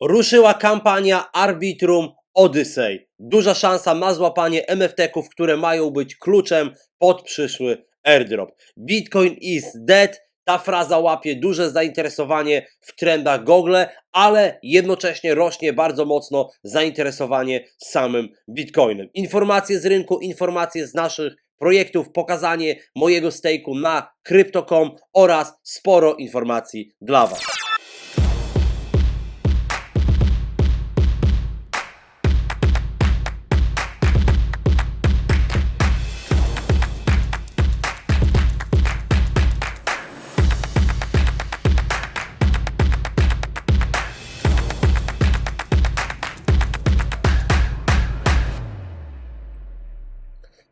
Ruszyła kampania Arbitrum Odyssey. Duża szansa na złapanie MFT-ków, które mają być kluczem pod przyszły airdrop. Bitcoin is dead. Ta fraza łapie duże zainteresowanie w trendach Google, ale jednocześnie rośnie bardzo mocno zainteresowanie samym Bitcoinem. Informacje z rynku, informacje z naszych projektów, pokazanie mojego stake'u na Crypto.com oraz sporo informacji dla Was.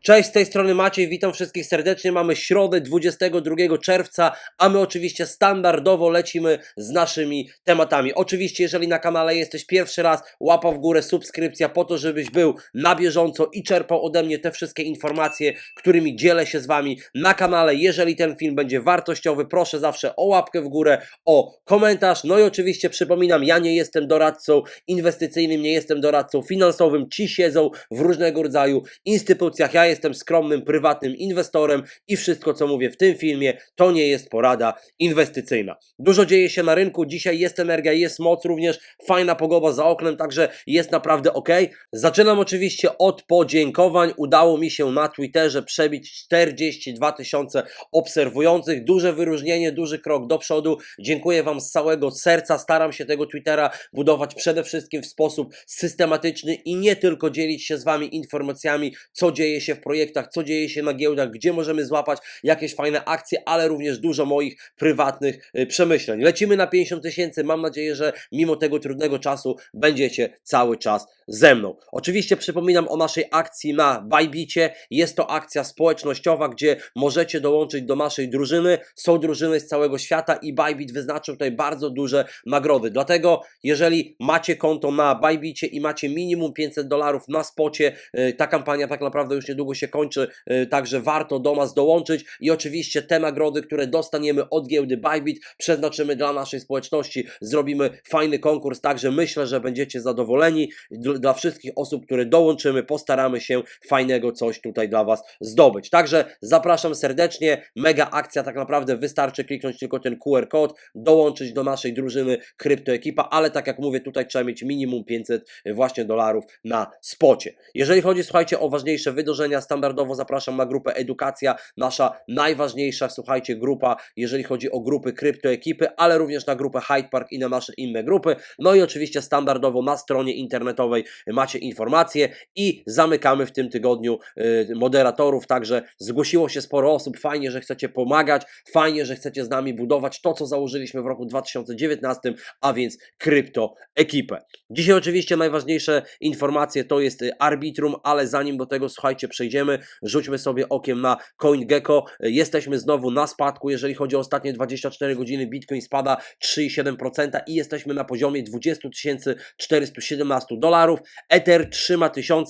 Cześć, z tej strony Maciej, witam wszystkich serdecznie. Mamy środę 22 czerwca, a my oczywiście standardowo lecimy z naszymi tematami. Oczywiście, jeżeli na kanale jesteś pierwszy raz, łapa w górę, subskrypcja po to, żebyś był na bieżąco i czerpał ode mnie te wszystkie informacje, którymi dzielę się z Wami na kanale. Jeżeli ten film będzie wartościowy, proszę zawsze o łapkę w górę, o komentarz. No i oczywiście przypominam, ja nie jestem doradcą inwestycyjnym, nie jestem doradcą finansowym. Ci siedzą w różnego rodzaju instytucjach. Ja jestem skromnym, prywatnym inwestorem i wszystko, co mówię w tym filmie, to nie jest porada inwestycyjna. Dużo dzieje się na rynku. Dzisiaj jest energia, jest moc, również fajna pogoda za oknem, także jest naprawdę ok. Zaczynam oczywiście od podziękowań. Udało mi się na Twitterze przebić 42 tysiące obserwujących. Duże wyróżnienie, duży krok do przodu. Dziękuję Wam z całego serca. Staram się tego Twittera budować przede wszystkim w sposób systematyczny i nie tylko dzielić się z Wami informacjami, co dzieje się w projektach, co dzieje się na giełdach, gdzie możemy złapać jakieś fajne akcje, ale również dużo moich prywatnych y, przemyśleń. Lecimy na 50 tysięcy. Mam nadzieję, że mimo tego trudnego czasu będziecie cały czas ze mną. Oczywiście przypominam o naszej akcji na Bajbicie. Jest to akcja społecznościowa, gdzie możecie dołączyć do naszej drużyny. Są drużyny z całego świata i Bybit wyznaczył tutaj bardzo duże nagrody. Dlatego, jeżeli macie konto na Bajbicie i macie minimum 500 dolarów na spocie, y, ta kampania tak naprawdę już niedługo się kończy, y, także warto do nas dołączyć i oczywiście te nagrody, które dostaniemy od giełdy Bybit, przeznaczymy dla naszej społeczności. Zrobimy fajny konkurs, także myślę, że będziecie zadowoleni. Dl- Dla wszystkich osób, które dołączymy, postaramy się fajnego coś tutaj dla Was zdobyć. Także zapraszam serdecznie. Mega akcja, tak naprawdę wystarczy kliknąć tylko ten QR kod, dołączyć do naszej drużyny Kryptoekipa, ale tak jak mówię, tutaj trzeba mieć minimum 500 właśnie dolarów na spocie. Jeżeli chodzi, słuchajcie, o ważniejsze wydarzenia, standardowo zapraszam na grupę Edukacja, nasza najważniejsza, słuchajcie, grupa, jeżeli chodzi o grupy Kryptoekipy, ale również na grupę Hyde Park i na nasze inne grupy. No i oczywiście standardowo na stronie internetowej macie informacje i zamykamy w tym tygodniu y, moderatorów, także zgłosiło się sporo osób, fajnie, że chcecie pomagać, fajnie, że chcecie z nami budować to, co założyliśmy w roku 2019, a więc krypto ekipę. Dzisiaj oczywiście najważniejsze informacje to jest y, Arbitrum, ale zanim do tego słuchajcie przejdziemy, rzućmy sobie okiem na CoinGecko. Jesteśmy znowu na spadku, jeżeli chodzi o ostatnie 24 godziny, Bitcoin spada 3,7% i jesteśmy na poziomie 20 417 dolarów. Ether trzyma 1000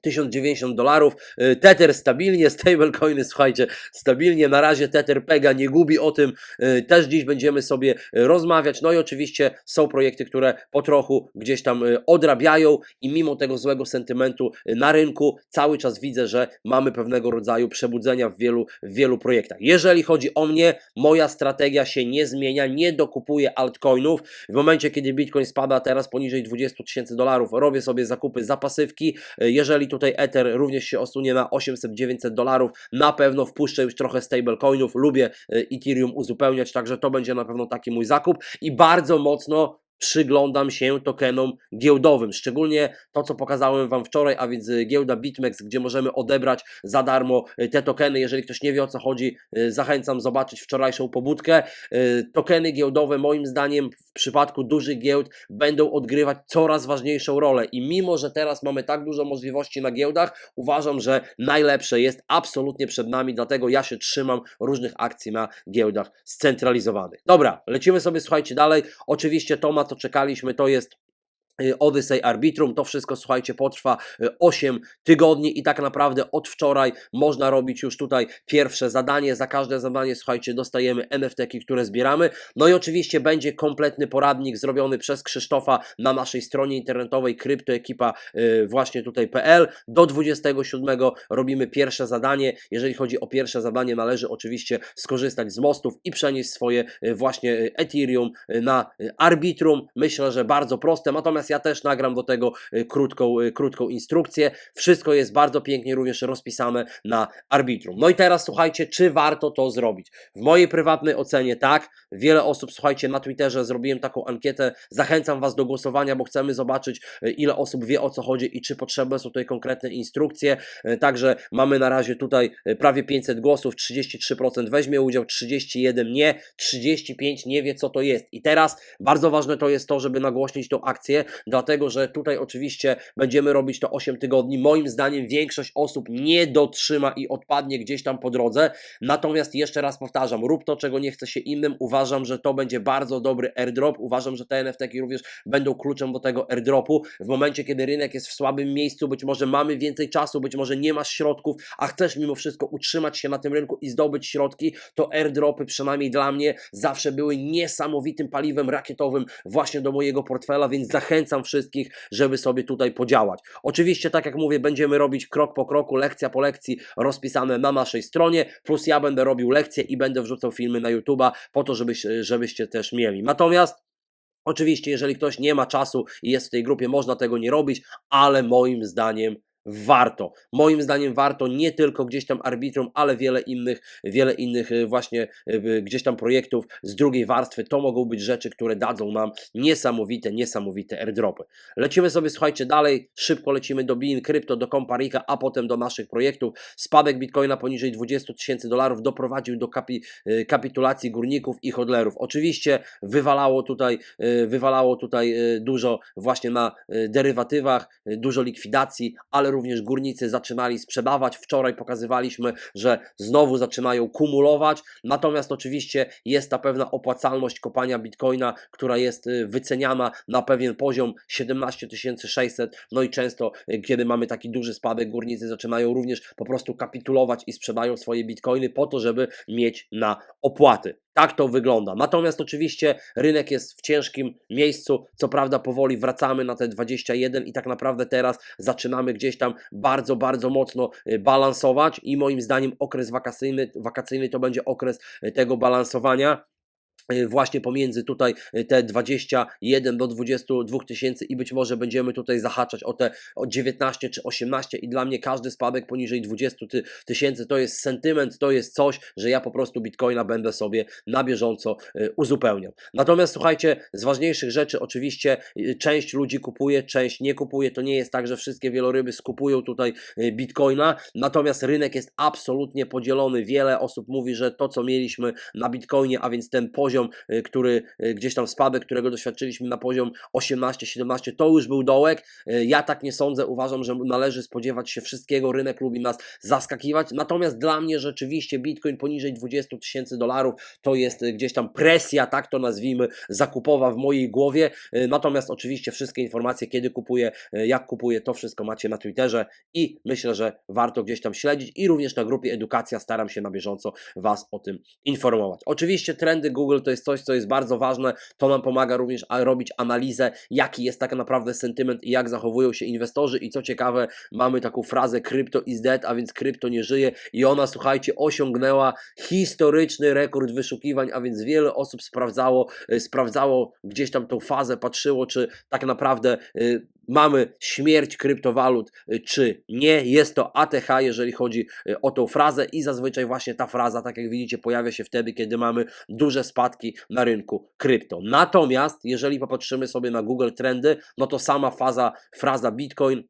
1090 dolarów, Y, Tether stabilnie, stablecoiny, słuchajcie, stabilnie, na razie Tether Pega nie gubi o tym, y, też dziś będziemy sobie rozmawiać, no i oczywiście są projekty, które po trochu gdzieś tam y, odrabiają i mimo tego złego sentymentu na rynku cały czas widzę, że mamy pewnego rodzaju przebudzenia w wielu, w wielu projektach. Jeżeli chodzi o mnie, moja strategia się nie zmienia, nie dokupuję altcoinów, w momencie kiedy Bitcoin spada teraz poniżej 20 tysięcy dolarów, robię sobie zakupy za pasywki, Y, tutaj Ether również się osunie na 800-900 dolarów, na pewno wpuszczę już trochę stablecoinów, lubię y, Ethereum uzupełniać, także to będzie na pewno taki mój zakup. I bardzo mocno przyglądam się tokenom giełdowym, szczególnie to, co pokazałem Wam wczoraj, a więc y, giełda BitMEX, gdzie możemy odebrać za darmo y, te tokeny. Jeżeli ktoś nie wie o co chodzi, y, zachęcam zobaczyć wczorajszą pobudkę. Tokeny giełdowe, moim zdaniem, w przypadku dużych giełd będą odgrywać coraz ważniejszą rolę i mimo, że teraz mamy tak dużo możliwości na giełdach, uważam, że najlepsze jest absolutnie przed nami, dlatego ja się trzymam różnych akcji na giełdach scentralizowanych. Dobra, lecimy sobie, słuchajcie, dalej. Oczywiście to, na co czekaliśmy, to jest Odyssey Arbitrum. To wszystko, słuchajcie, potrwa y, 8 tygodni i tak naprawdę od wczoraj można robić już tutaj pierwsze zadanie. Za każde zadanie, słuchajcie, dostajemy NFT-ki, które zbieramy. No i oczywiście będzie kompletny poradnik zrobiony przez Krzysztofa na naszej stronie internetowej kryptoekipa y, właśnie tutaj.pl. Do 27 robimy pierwsze zadanie. Jeżeli chodzi o pierwsze zadanie, należy oczywiście skorzystać z mostów i przenieść swoje y, właśnie y, Ethereum y, na y, Arbitrum. Myślę, że bardzo proste. Natomiast ja też nagram do tego y, krótką, y, krótką instrukcję. Wszystko jest bardzo pięknie również rozpisane na Arbitrum. No i teraz słuchajcie, czy warto to zrobić? W mojej prywatnej ocenie tak. Wiele osób, słuchajcie, na Twitterze zrobiłem taką ankietę. Zachęcam Was do głosowania, bo chcemy zobaczyć, y, ile osób wie o co chodzi i czy potrzebne są tutaj konkretne instrukcje. Także mamy na razie tutaj prawie 500 głosów, 33% weźmie udział, 31 nie, 35 nie wie co to jest. I teraz bardzo ważne to jest to, żeby nagłośnić tą akcję, dlatego że tutaj oczywiście będziemy robić to 8 tygodni. Moim zdaniem większość osób nie dotrzyma i odpadnie gdzieś tam po drodze. Natomiast jeszcze raz powtarzam, rób to, czego nie chce się innym. Uważam, że to będzie bardzo dobry airdrop. Uważam, że te NFT-ki również będą kluczem do tego airdropu. W momencie, kiedy rynek jest w słabym miejscu, być może mamy więcej czasu, być może nie masz środków, a chcesz mimo wszystko utrzymać się na tym rynku i zdobyć środki, to airdropy przynajmniej dla mnie zawsze były niesamowitym paliwem rakietowym właśnie do mojego portfela, więc zachęcam wszystkich, żeby sobie tutaj podziałać. Oczywiście, tak jak mówię, będziemy robić krok po kroku, lekcja po lekcji rozpisane na naszej stronie, plus ja będę robił lekcje i będę wrzucał filmy na YouTube'a po to, żebyś, żebyście też mieli. Natomiast Oczywiście, jeżeli ktoś nie ma czasu i jest w tej grupie, można tego nie robić, ale moim zdaniem warto. Moim zdaniem warto nie tylko gdzieś tam arbitrum, ale wiele innych, wiele innych y, właśnie y, gdzieś tam projektów z drugiej warstwy. To mogą być rzeczy, które dadzą nam niesamowite, niesamowite airdropy. Lecimy sobie, słuchajcie, dalej. Szybko lecimy do Bean Crypto, do Comparika, a potem do naszych projektów. Spadek Bitcoina poniżej 20 tysięcy dolarów doprowadził do kapi, y, kapitulacji górników i hodlerów. Oczywiście wywalało tutaj, wywalało tutaj dużo właśnie na derywatywach, dużo likwidacji, ale również górnicy zaczynali sprzedawać. Wczoraj pokazywaliśmy, że znowu zaczynają kumulować. Natomiast oczywiście jest ta pewna opłacalność kopania bitcoina, która jest y, wyceniana na pewien poziom 17 600. No i często, y, kiedy mamy taki duży spadek, górnicy zaczynają również po prostu kapitulować i sprzedają swoje bitcoiny po to, żeby mieć na opłaty. Tak to wygląda. Natomiast oczywiście rynek jest w ciężkim miejscu. Co prawda, powoli wracamy na te 21 i tak naprawdę teraz zaczynamy gdzieś tam bardzo, bardzo mocno y, balansować. I moim zdaniem okres wakacyjny, wakacyjny to będzie okres y, tego balansowania właśnie pomiędzy tutaj y, te 21 do 22 tysięcy i być może będziemy tutaj zahaczać o te o 19 czy 18 i dla mnie każdy spadek poniżej 20 ty- tysięcy to jest sentyment, to jest coś, że ja po prostu Bitcoina będę sobie na bieżąco y, uzupełniał. Natomiast słuchajcie, z ważniejszych rzeczy oczywiście y, część ludzi kupuje, część nie kupuje, to nie jest tak, że wszystkie wieloryby skupują tutaj y, Bitcoina, natomiast rynek jest absolutnie podzielony. Wiele osób mówi, że to co mieliśmy na Bitcoinie, a więc ten poziom, y, który y, gdzieś tam spadek, którego doświadczyliśmy na poziom 18-17, to już był dołek. Y, Ja tak nie sądzę, uważam, że należy spodziewać się wszystkiego, rynek lubi nas zaskakiwać, natomiast dla mnie rzeczywiście Bitcoin poniżej 20 tysięcy dolarów to jest gdzieś tam presja, tak to nazwijmy, zakupowa w mojej głowie, natomiast oczywiście wszystkie informacje, kiedy kupuję, jak kupuję, to wszystko macie na Twitterze i myślę, że warto gdzieś tam śledzić i również na grupie Edukacja staram się na bieżąco Was o tym informować. Oczywiście trendy Google to jest coś, co jest bardzo ważne, to nam pomaga również robić analizę, jaki jest tak naprawdę sentyment i jak zachowują się inwestorzy. I co ciekawe, mamy taką frazę crypto is dead, a więc krypto nie żyje. I ona, słuchajcie, osiągnęła historyczny rekord wyszukiwań, a więc wiele osób sprawdzało, y, sprawdzało gdzieś tam tą fazę, patrzyło, czy tak naprawdę y, mamy śmierć kryptowalut, y, czy nie. Jest to ATH, jeżeli chodzi y, o tą frazę i zazwyczaj właśnie ta fraza, tak jak widzicie, pojawia się wtedy, kiedy mamy duże spadki na rynku krypto. Natomiast jeżeli popatrzymy sobie na Google Trendy, no to sama faza, fraza Bitcoin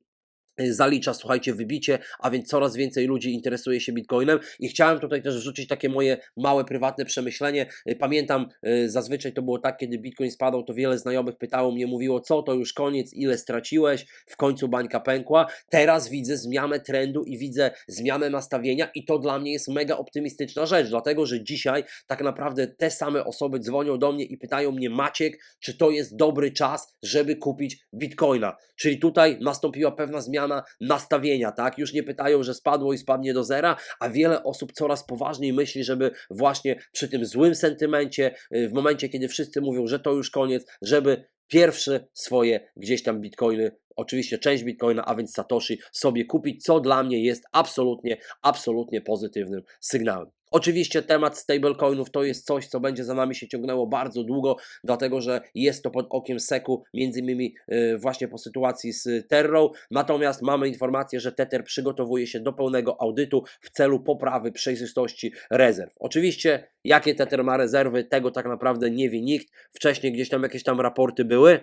zalicza, słuchajcie, wybicie, a więc coraz więcej ludzi interesuje się Bitcoinem i chciałem tutaj też wrzucić takie moje małe, prywatne przemyślenie. Y, Pamiętam, y, zazwyczaj to było tak, kiedy Bitcoin spadał, to wiele znajomych pytało mnie, mówiło, co to już koniec, ile straciłeś, w końcu bańka pękła. Teraz widzę zmianę trendu i widzę zmianę nastawienia i to dla mnie jest mega optymistyczna rzecz, dlatego, że dzisiaj tak naprawdę te same osoby dzwonią do mnie i pytają mnie, Maciek, czy to jest dobry czas, żeby kupić Bitcoina. Czyli tutaj nastąpiła pewna zmiana nastawienia, tak? Już nie pytają, że spadło i spadnie do zera, a wiele osób coraz poważniej myśli, żeby właśnie przy tym złym sentymencie, y, w momencie, kiedy wszyscy mówią, że to już koniec, żeby pierwsze swoje gdzieś tam bitcoiny, oczywiście część bitcoina, a więc Satoshi sobie kupić, co dla mnie jest absolutnie, absolutnie pozytywnym sygnałem. Oczywiście temat stablecoinów to jest coś, co będzie za nami się ciągnęło bardzo długo, dlatego że jest to pod okiem SEC-u, między innymi yy, właśnie po sytuacji z Terrą. Natomiast mamy informację, że Tether przygotowuje się do pełnego audytu w celu poprawy przejrzystości rezerw. Oczywiście, jakie Tether ma rezerwy, tego tak naprawdę nie wie nikt. Wcześniej gdzieś tam jakieś tam raporty były.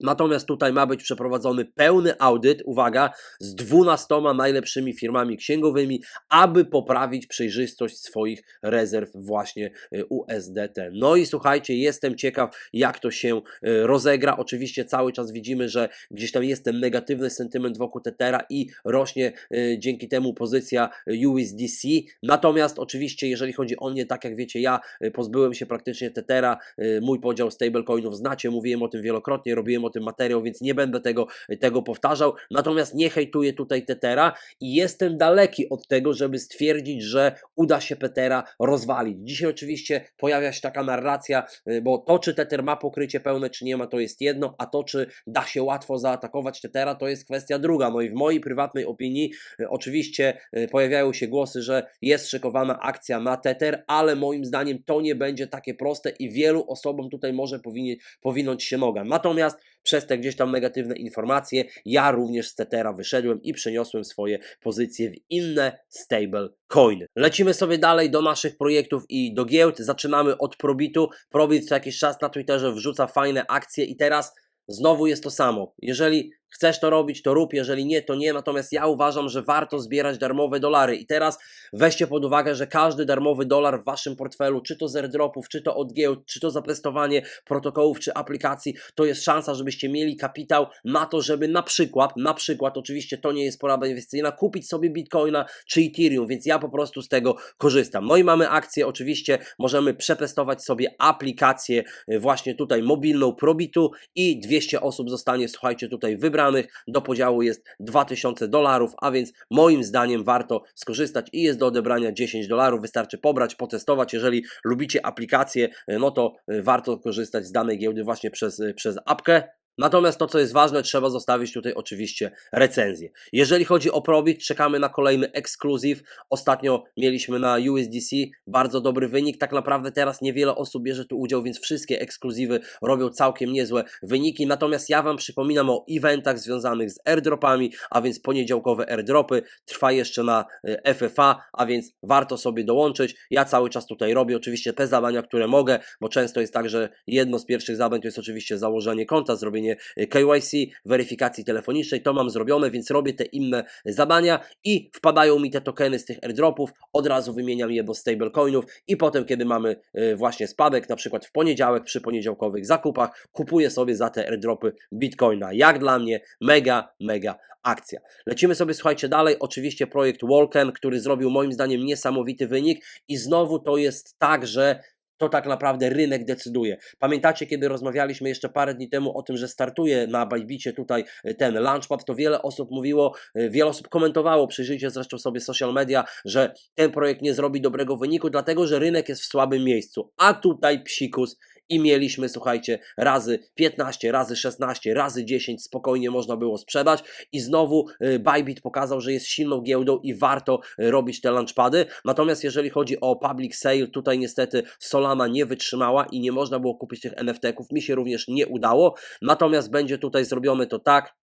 Natomiast tutaj ma być przeprowadzony pełny audyt, uwaga, z 12 najlepszymi firmami księgowymi, aby poprawić przejrzystość swoich rezerw właśnie y, USDT. No i słuchajcie, jestem ciekaw, jak to się y, rozegra. Oczywiście cały czas widzimy, że gdzieś tam jest ten negatywny sentyment wokół Tethera i rośnie y, dzięki temu pozycja USDC. Natomiast oczywiście, jeżeli chodzi o mnie, tak jak wiecie, ja pozbyłem się praktycznie Tethera, mój podział stablecoinów znacie, mówiłem o tym wielokrotnie, robiłem o tym materiał, więc nie będę tego, tego powtarzał. Natomiast nie hejtuję tutaj Tetera i jestem daleki od tego, żeby stwierdzić, że uda się Petera rozwalić. Dzisiaj oczywiście pojawia się taka narracja, y, bo to, czy Tether ma pokrycie pełne, czy nie ma, to jest jedno, a to, czy da się łatwo zaatakować Tetera, to jest kwestia druga. No i w mojej prywatnej opinii y, oczywiście y, pojawiają się głosy, że jest szykowana akcja na Tether, ale moim zdaniem to nie będzie takie proste i wielu osobom tutaj może powinien, powinąć się noga. Natomiast przez te gdzieś tam negatywne informacje, ja również z Tetera wyszedłem i przeniosłem swoje pozycje w inne stable coiny. Lecimy sobie dalej do naszych projektów i do giełd. Zaczynamy od Probitu. Probit co jakiś czas na Twitterze wrzuca fajne akcje i teraz znowu jest to samo. Jeżeli Chcesz to robić, to rób, jeżeli nie, to nie. Natomiast ja uważam, że warto zbierać darmowe dolary. I teraz weźcie pod uwagę, że każdy darmowy dolar w waszym portfelu, czy to z airdropów, czy to od giełd, czy to zatestowanie protokołów, czy aplikacji, to jest szansa, żebyście mieli kapitał na to, żeby na przykład, na przykład, oczywiście to nie jest porada inwestycyjna, kupić sobie bitcoina czy ethereum, więc ja po prostu z tego korzystam. No i mamy akcję, oczywiście możemy przetestować sobie aplikację y, właśnie tutaj mobilną Probitu i 200 osób zostanie, słuchajcie, tutaj wybrane wybranych. Do podziału jest 2000 dolarów, a więc moim zdaniem warto skorzystać i jest do odebrania 10 dolarów. Wystarczy pobrać, potestować. Jeżeli lubicie aplikację, no to y, warto korzystać z danej giełdy właśnie przez, y, przez apkę. Natomiast to, co jest ważne, trzeba zostawić tutaj oczywiście recenzję. Jeżeli chodzi o Probit, czekamy na kolejny ekskluzyw. Ostatnio mieliśmy na USDC bardzo dobry wynik. Tak naprawdę teraz niewiele osób bierze tu udział, więc wszystkie ekskluzywy robią całkiem niezłe wyniki. Natomiast ja Wam przypominam o eventach związanych z airdropami, a więc poniedziałkowe airdropy. Trwa jeszcze na e, FFA, a więc warto sobie dołączyć. Ja cały czas tutaj robię oczywiście te zadania, które mogę, bo często jest tak, że jedno z pierwszych zadań to jest oczywiście założenie konta, zrobienie zrobienie KYC, weryfikacji telefonicznej, to mam zrobione, więc robię te inne zadania i wpadają mi te tokeny z tych airdropów, od razu wymieniam je do stablecoinów i potem, kiedy mamy y, właśnie spadek, na przykład w poniedziałek przy poniedziałkowych zakupach, kupuję sobie za te airdropy Bitcoina. Jak dla mnie mega, mega akcja. Lecimy sobie, słuchajcie, dalej. Oczywiście projekt Walken, który zrobił moim zdaniem niesamowity wynik i znowu to jest tak, że to tak naprawdę rynek decyduje. Pamiętacie, kiedy rozmawialiśmy jeszcze parę dni temu o tym, że startuje na Bajbicie tutaj e, ten launchpad, to wiele osób mówiło, e, wiele osób komentowało, przyjrzyjcie zresztą sobie social media, że ten projekt nie zrobi dobrego wyniku, dlatego że rynek jest w słabym miejscu. A tutaj psikus i mieliśmy, słuchajcie, razy 15, razy 16, razy 10 spokojnie można było sprzedać i znowu y, Bybit pokazał, że jest silną giełdą i warto y, robić te launchpady. Natomiast jeżeli chodzi o public sale, tutaj niestety Solana nie wytrzymała i nie można było kupić tych NFT-ków. Mi się również nie udało. Natomiast będzie tutaj zrobione to tak,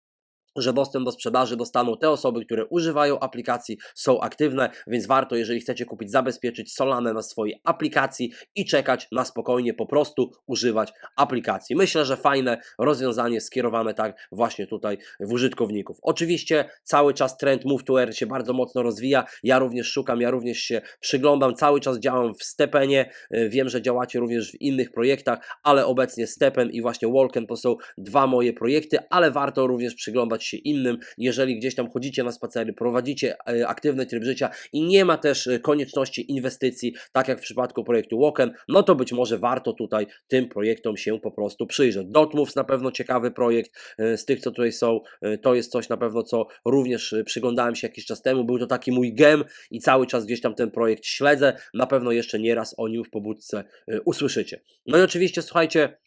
że dostęp do sprzedaży dostaną te osoby, które używają aplikacji, są aktywne, więc warto, jeżeli chcecie kupić, zabezpieczyć Solanę na swojej aplikacji i czekać na spokojnie, po prostu używać aplikacji. Myślę, że fajne rozwiązanie skierowane tak właśnie tutaj w użytkowników. Oczywiście cały czas trend Move to Earn się bardzo mocno rozwija, ja również szukam, ja również się przyglądam, cały czas działam w Stepenie, Y, wiem, że działacie również w innych projektach, ale obecnie Stepen i właśnie Walken to są dwa moje projekty, ale warto również przyglądać się innym, jeżeli gdzieś tam chodzicie na spacery, prowadzicie e, aktywny tryb życia i nie ma też e, konieczności inwestycji, tak jak w przypadku projektu Walken, no to być może warto tutaj tym projektom się po prostu przyjrzeć. Dotmoves na pewno ciekawy projekt e, z tych, co tutaj są, to jest coś na pewno, co również przyglądałem się jakiś czas temu, był to taki mój gem i cały czas gdzieś tam ten projekt śledzę, na pewno jeszcze nieraz o nim w pobudce usłyszycie. No i oczywiście, słuchajcie,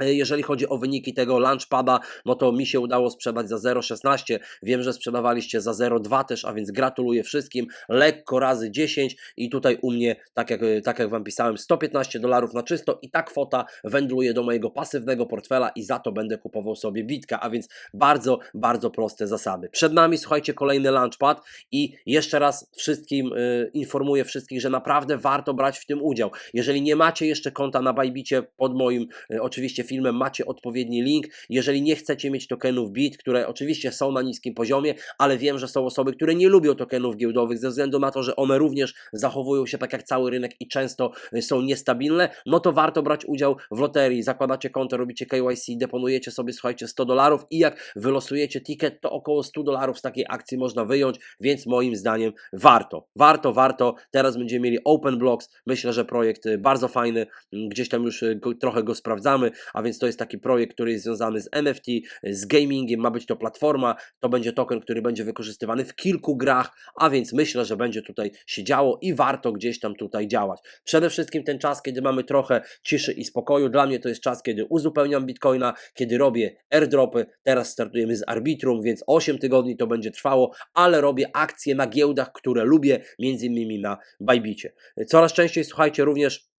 jeżeli chodzi o wyniki tego Launchpada, no to mi się udało sprzedać za 0,16. Wiem, że sprzedawaliście za 0,2 też, a więc gratuluję wszystkim. Lekko razy 10 i tutaj u mnie, tak jak, tak jak Wam pisałem, 115 dolarów na czysto i ta kwota wędruje do mojego pasywnego portfela i za to będę kupował sobie bitka, a więc bardzo, bardzo proste zasady. Przed nami, słuchajcie, kolejny Launchpad i jeszcze raz wszystkim y, informuję wszystkich, że naprawdę warto brać w tym udział. Jeżeli nie macie jeszcze konta na Bajbicie pod moim y, oczywiście filmem macie odpowiedni link. Jeżeli nie chcecie mieć tokenów BIT, które oczywiście są na niskim poziomie, ale wiem, że są osoby, które nie lubią tokenów giełdowych ze względu na to, że one również zachowują się tak jak cały rynek i często y, są niestabilne, no to warto brać udział w loterii. Zakładacie konto, robicie KYC, deponujecie sobie, słuchajcie, 100 dolarów i jak wylosujecie ticket, to około 100 dolarów z takiej akcji można wyjąć, więc moim zdaniem warto. Warto, warto. Teraz będziemy mieli Open Blocks. Myślę, że projekt y, bardzo fajny. Gdzieś tam już y, trochę go sprawdzamy, a więc to jest taki projekt, który jest związany z NFT, z gamingiem, ma być to platforma, to będzie token, który będzie wykorzystywany w kilku grach, a więc myślę, że będzie tutaj się działo i warto gdzieś tam tutaj działać. Przede wszystkim ten czas, kiedy mamy trochę ciszy i spokoju, dla mnie to jest czas, kiedy uzupełniam Bitcoina, kiedy robię airdropy, teraz startujemy z Arbitrum, więc 8 tygodni to będzie trwało, ale robię akcje na giełdach, które lubię, między innymi na Bajbicie. Coraz częściej słuchajcie również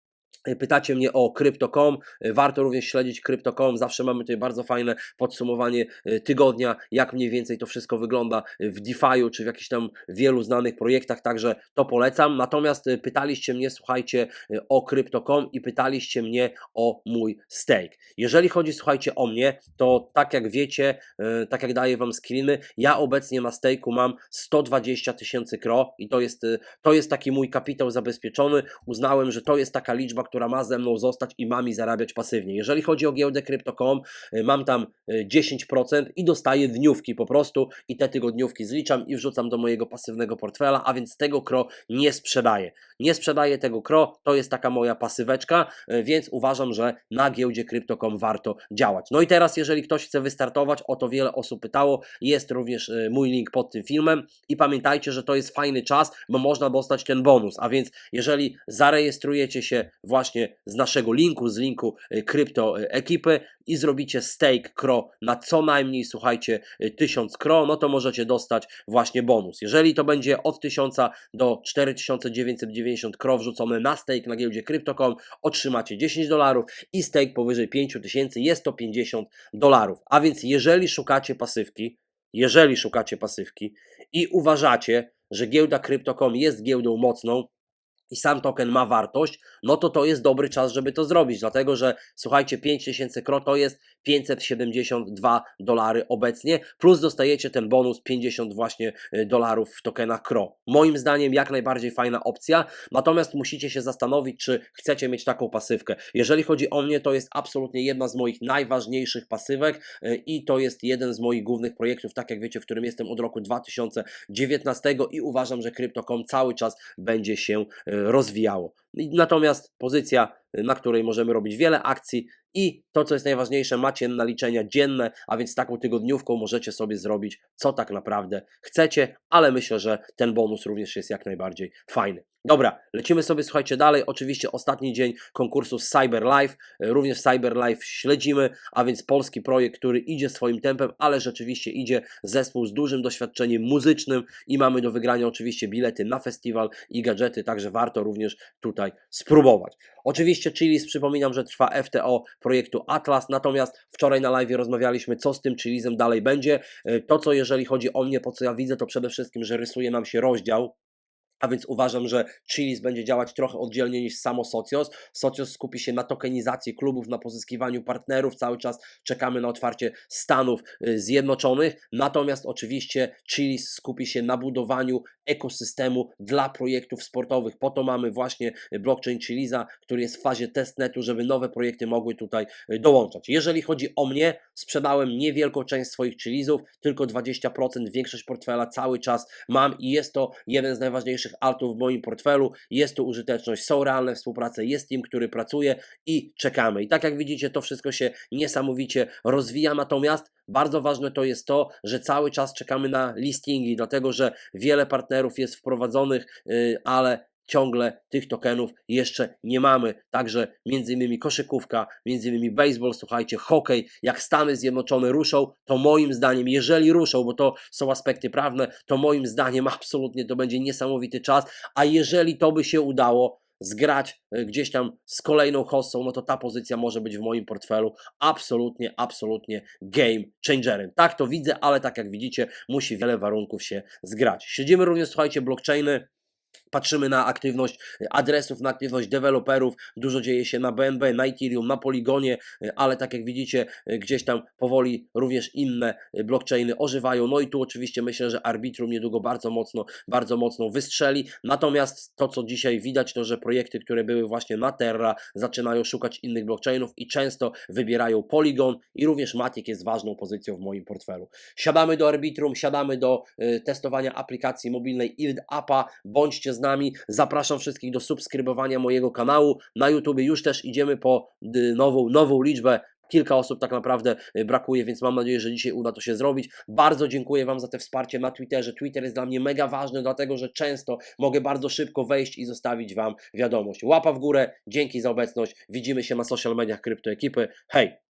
Pytacie mnie o Crypto.com, warto również śledzić Crypto.com, zawsze mamy tutaj bardzo fajne podsumowanie e, tygodnia, jak mniej więcej to wszystko wygląda w DeFi'u, czy w jakichś tam wielu znanych projektach, także to polecam. Natomiast e, pytaliście mnie, słuchajcie, e, o Crypto.com i pytaliście mnie o mój stake. Jeżeli chodzi, słuchajcie, o mnie, to tak jak wiecie, tak jak daję Wam screeny, ja obecnie na stake'u mam 120 tysięcy kro i to jest, to jest taki mój kapitał zabezpieczony. Uznałem, że to jest taka liczba, która ma ze mną zostać i ma mi zarabiać pasywnie. Jeżeli chodzi o giełdę Crypto.com, y, mam tam 10% y, i dostaję dniówki po prostu i te tygodniówki zliczam i wrzucam do mojego pasywnego portfela, a więc tego kro nie sprzedaję. Nie sprzedaję tego kro, to jest taka moja pasyweczka, y, więc uważam, że na giełdzie Crypto.com warto działać. No i teraz, jeżeli ktoś chce wystartować, o to wiele osób pytało, jest również mój link pod tym filmem i pamiętajcie, że to jest fajny czas, bo można dostać ten bonus, a więc jeżeli zarejestrujecie się właśnie właśnie z naszego linku, z linku y, krypto y, ekipy i zrobicie stake CRO na co najmniej, słuchajcie, 1000 y, CRO, no to możecie dostać właśnie bonus. Jeżeli to będzie od 1000 do 4990 CRO wrzucone na stake na giełdzie Crypto.com, otrzymacie 10 dolarów i stake powyżej 5000 jest to 50 dolarów. A więc jeżeli szukacie pasywki, jeżeli szukacie pasywki i uważacie, że giełda Crypto.com jest giełdą mocną, i sam token ma wartość, no to to jest dobry czas, żeby to zrobić, dlatego że słuchajcie, 5000 kro to jest 572 dolary obecnie, plus dostajecie ten bonus 50 właśnie y, dolarów w tokenach kro. Moim zdaniem jak najbardziej fajna opcja, natomiast musicie się zastanowić, czy chcecie mieć taką pasywkę. Jeżeli chodzi o mnie, to jest absolutnie jedna z moich najważniejszych pasywek y, i to jest jeden z moich głównych projektów, tak jak wiecie, w którym jestem od roku 2019 i uważam, że Crypto.com cały czas będzie się y, rozwijało. Natomiast pozycja, na której możemy robić wiele akcji i to, co jest najważniejsze, macie naliczenia dzienne, a więc taką tygodniówką możecie sobie zrobić, co tak naprawdę chcecie, ale myślę, że ten bonus również jest jak najbardziej fajny. Dobra, lecimy sobie, słuchajcie, dalej. Oczywiście ostatni dzień konkursu CyberLife. Również CyberLife śledzimy, a więc polski projekt, który idzie swoim tempem, ale rzeczywiście idzie zespół z dużym doświadczeniem muzycznym i mamy do wygrania oczywiście bilety na festiwal i gadżety, także warto również tutaj tutaj spróbować. Oczywiście Chilis, przypominam, że trwa FTO projektu Atlas, natomiast wczoraj na live rozmawialiśmy, co z tym Chilisem dalej będzie. E, To, co jeżeli chodzi o mnie, po co ja widzę, to przede wszystkim, że rysuje nam się rozdział a więc uważam, że Chilis będzie działać trochę oddzielnie niż samo Socios. Socios skupi się na tokenizacji klubów, na pozyskiwaniu partnerów. Cały czas czekamy na otwarcie Stanów y, Zjednoczonych. Natomiast oczywiście Chilis skupi się na budowaniu ekosystemu dla projektów sportowych. Po to mamy właśnie blockchain Chilisa, który jest w fazie testnetu, żeby nowe projekty mogły tutaj y, dołączać. Jeżeli chodzi o mnie, sprzedałem niewielką część swoich Chilisów, tylko 20%, większość portfela cały czas mam i jest to jeden z najważniejszych altów w moim portfelu. Jest tu użyteczność, są realne współprace, jest team, który pracuje i czekamy. I tak jak widzicie, to wszystko się niesamowicie rozwija, natomiast bardzo ważne to jest to, że cały czas czekamy na listingi, dlatego że wiele partnerów jest wprowadzonych, yy, ale ciągle tych tokenów jeszcze nie mamy. Także między innymi koszykówka, między innymi baseball, słuchajcie, hokej, jak Stany Zjednoczone ruszą, to moim zdaniem, jeżeli ruszą, bo to są aspekty prawne, to moim zdaniem absolutnie to będzie niesamowity czas, a jeżeli to by się udało, zgrać e, gdzieś tam z kolejną hossą, no to ta pozycja może być w moim portfelu absolutnie, absolutnie game changerem. Tak to widzę, ale tak jak widzicie, musi wiele warunków się zgrać. Śledzimy również, słuchajcie, blockchainy, Patrzymy na aktywność adresów, na aktywność deweloperów. Dużo dzieje się na BNB, na Ethereum, na Polygonie, ale tak jak widzicie, gdzieś tam powoli również inne blockchainy ożywają. No i tu oczywiście myślę, że Arbitrum niedługo bardzo mocno, bardzo mocno wystrzeli. Natomiast to, co dzisiaj widać, to że projekty, które były właśnie na Terra, zaczynają szukać innych blockchainów i często wybierają Polygon i również Matic jest ważną pozycją w moim portfelu. Siadamy do Arbitrum, siadamy do y, testowania aplikacji mobilnej Yield Appa. Bądźcie z nami. Zapraszam wszystkich do subskrybowania mojego kanału. Na YouTube już też idziemy po y, nową, nową liczbę. Kilka osób tak naprawdę y, brakuje, więc mam nadzieję, że dzisiaj uda to się zrobić. Bardzo dziękuję Wam za te wsparcie na Twitterze. Twitter jest dla mnie mega ważny, dlatego że często mogę bardzo szybko wejść i zostawić Wam wiadomość. Łapa w górę, dzięki za obecność. Widzimy się na social mediach kryptoekipy. Hej!